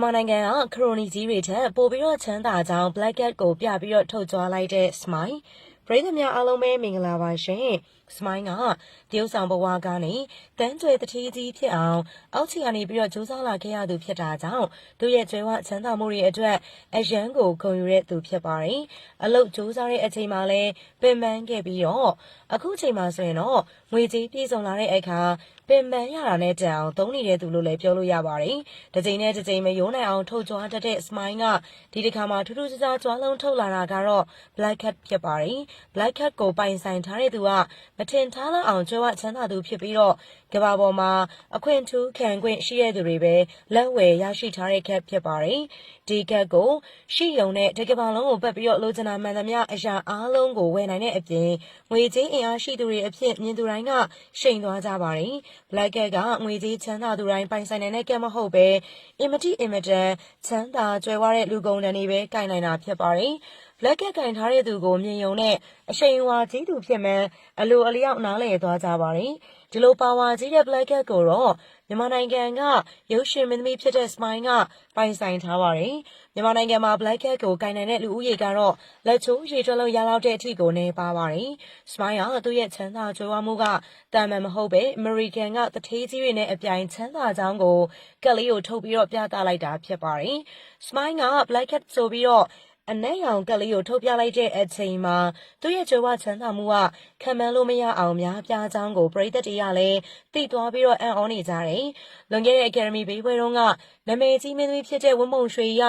မြန်မာနိုင်ငံကခရိုနီကြီးတွေထက်ပိုပြီးတော့ချမ်းသာကြောင်း Black Cat ကိုပြပြီးတော့ထုတ်ကြွားလိုက်တဲ့ Smile ပ ရိသတ်များအားလုံးပဲမင်္ဂလာပါရှင် Smile ကတရုတ်ဆောင်ဘဝကနေတန်းကျွဲတတိကြီးဖြစ်အောင်အောက်ခြေကနေပြီးတော့စူးစမ်းလာခဲ့ရသူဖြစ်တာကြောင့်သူရဲ့ကျွဲဝချမ်းသာမှုတွေအတွက်အရန်ကိုဂုဏ်ယူတဲ့သူဖြစ်ပါတယ်အလုတ်စူးစမ်းတဲ့အချိန်မှာလဲပင်ပန်းခဲ့ပြီးတော့အခုချိန်မှာဆိုရင်တော့ငွေကြေးပြည့်စုံလာတဲ့အခါပင်ပန်းရတာနဲ့တန်အောင်သုံးနေတဲ့သူလို့လည်းပြောလို့ရပါတယ်။တစ်ချိန်နဲ့တစ်ချိန်မရိုးနိုင်အောင်ထုတ်ကြွားတတ်တဲ့ Smile ကဒီတစ်ခါမှာထူးထူးခြားခြားကြွားလုံးထုတ်လာတာကတော့ Black Cat ဖြစ်ပါတယ်။ Black Cat ကိုပိုင်ဆိုင်ထားတဲ့သူကမထင်ထားလောက်အောင်ကြွယ်ဝချမ်းသာသူဖြစ်ပြီးတော့ကဘာပေါ်မှာအခွင့်ထူးခံခွင့်ရှိတဲ့သူတွေပဲလက်ဝယ်ရရှိထားတဲ့ cat ဖြစ်ပါတယ်။ဒီ cat ကိုရှိယုံတဲ့ဒီကဘာလုံးကိုပတ်ပြီးတော့လိုချင်တာမှန်သမျှအရာအားလုံးကိုဝယ်နိုင်တဲ့အပြင်ငွေကြေးအင်အားရှိသူတွေအဖြစ်မြင်သူတိုင်းကရှိန်သွားကြပါတယ်။ Black Cat ကငွေကြေးချမ်းသာသူတိုင်းပိုင်ဆိုင်နိုင်တဲ့ cat မဟုတ်ပဲအင်မတိအင်မတန်ချမ်းသာကြွယ်ဝတဲ့လူကုန်တန်းတွေပဲကင်နိုင်တာဖြစ်ပါတယ်။ Black Cat ကင်ထားတဲ့သူကိုမြင်ယုံနဲ့အရှိန်အဝါကြီးသူဖြစ်မှန်းအလိုအလျောက်နားလည်သွားကြပါတယ်။ဒီလိုပါဝါကြီးတဲ့ Black Cat ကိုတော့မြန်မာနိုင်ငံကရုပ်ရှင်မင်းသမီးဖြစ်တဲ့ Smile ကပိုင်ဆိုင်ထားပါတယ်။မြန်မာနိုင်ငံမှာ Black Cat ကိုကင်နိုင်တဲ့လူဦးရေကတော့လက်ချိုးရေတွက်လို့ရလောက်တဲ့အထိကိုနေပါပါတယ်။ Smile ကသူ့ရဲ့ချမ်းသာကြွယ်ဝမှုကတာမန်မဟုတ်ပဲအမေရိကန်ကတထေးကြီးတွေနဲ့အပြိုင်ချမ်းသာကြောင်းကိုကက်လေးကိုထုတ်ပြီးတော့ပြသလိုက်တာဖြစ်ပါတယ်။ Smile က Black Cat ဆိုပြီးတော့ အနက်ရောင်ကက်လေးကိုထုတ်ပြလိုက်တဲ့အချိန်မှာသူ့ရဲ့ကြွယ်ဝချမ်းသာမှုကခံမန်းလို့မရအောင်များပြားကြောင်းကိုပရိသတ်တွေကလည်းသိသွားပြီးတော့အံ့ဩနေကြတယ်။လွန်ခဲ့တဲ့ Academy ဘေးပွဲတုန်းကနာမည်ကြီးမင်းသမီးဖြစ်တဲ့ဝင်းမုံရွှေရ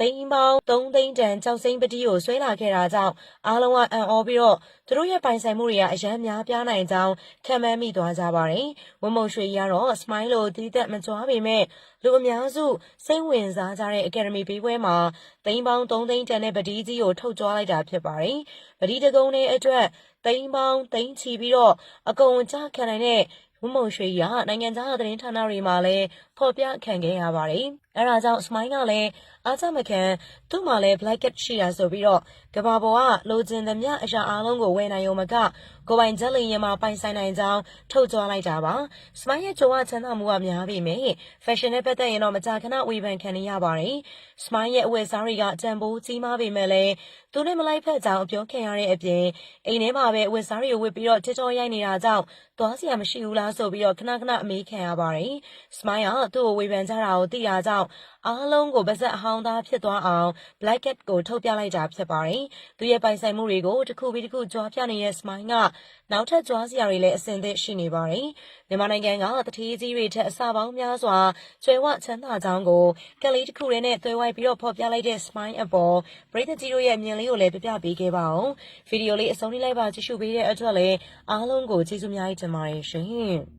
သိန်းပေါင်း3သိန်းတန်ကြောက်စိမ့်ပတိကိုဆွဲလာခဲ့တာကြောင့်အားလုံးကအံ့ဩပြီးတော့သူတို့ရဲ့ပိုင်ဆိုင်မှုတွေကအရန်များပြားနိုင်ကြောင်းခံမှန်းမိသွားကြပါတယ်။ဝင်းမုံရွှေရတော့ Smile လို့တီးသက်မကြွားပေမဲ့လူအများစုစိတ်ဝင်စားကြတဲ့ Academy ဘေးပွဲမှာသိန်းပေါင်း3သိန်းတန်တဲ့ပတိကြီးကိုထုတ်ကြွားလိုက်တာဖြစ်ပါတယ်။ပတိတကုံးနဲ့အတွက်သိန်းပေါင်းသိန်းချီပြီးတော့အကုန်အကျခံနိုင်တဲ့ဝမုံရွှေရနိုင်ငံသားသတင်းဌာနတွေမှာလည်းဖော်ပြခံခဲ့ရပါတယ်။အဲဒါကြောင့် Smile ကလည်းအားကြမခံသူ့မှာလည်း Black Cat ရှိတာဆိုပြီးတော့ကဘာပေါ်ကလိုချင်သမျှအရာအလုံးကိုဝယ်နိုင်ရုံမကကိုပိုင်ဂျက်လင်ရင်မှာပိုင်ဆိုင်နိုင်ကြောင်းထုတ်ကြွားလိုက်တာပါ။ Smile ရဲ့ကြိုးဝချမ်းသာမှုကများပေမဲ့ fashion နဲ့ပတ်သက်ရင်တော့မကြာခဏဝေဖန်ခံနေရပါတယ်။ Smile ရဲ့အဝတ်အစားတွေကတန်ဖိုးကြီးမားပေမဲ့လည်းသူနဲ့မလိုက်ဖက်ကြောင်းအပြောခံရတဲ့အပြင်အိမ်ထဲမှာပဲအဝတ်အစားတွေကိုဝတ်ပြီးတော့ TikTok ရိုက်နေတာကြောင့်သွားစရာမရှိဘူးလားဆိုပြီးတော့ခဏခဏအမေးခံရပါတယ်။ Smile ကသူ့ကိုဝေဖန်ကြတာကိုသိရကြောင်းအားလုံးကိုပါဇက်အဟောင်းသားဖြစ်သွားအောင် Black Cat ကိုထုတ်ပြလိုက်တာဖြစ်ပါတယ်။သူရဲ့ပိုင်ဆိုင်မှုတွေကိုတစ်ခုပြီးတစ်ခုကြွားပြနေတဲ့ Smile ကနောက်ထပ်ကြွားစရာတွေလည်းအစင်သစ်ရှိနေပါတယ်။မြန်မာနိုင်ငံကတတိကြီးတွေထက်အစပေါင်းများစွာကျွဲဝချမ်းသာကြောင်းကိုကလေးတစ်ခုတည်းနဲ့သွဲဝိုက်ပြီးတော့ဖော်ပြလိုက်တဲ့ Smile အပေါ်ပရိသတ်ကြီးတို့ရဲ့အမြင်လေးကိုလည်းပြပြပေးခဲ့ပါအောင်။ဗီဒီယိုလေးအဆုံးထိလိုက်ပါကြည့်ရှုပေးတဲ့အတွက်လည်းအားလုံးကိုကျေးဇူးအများကြီးတင်ပါတယ်ရှင်။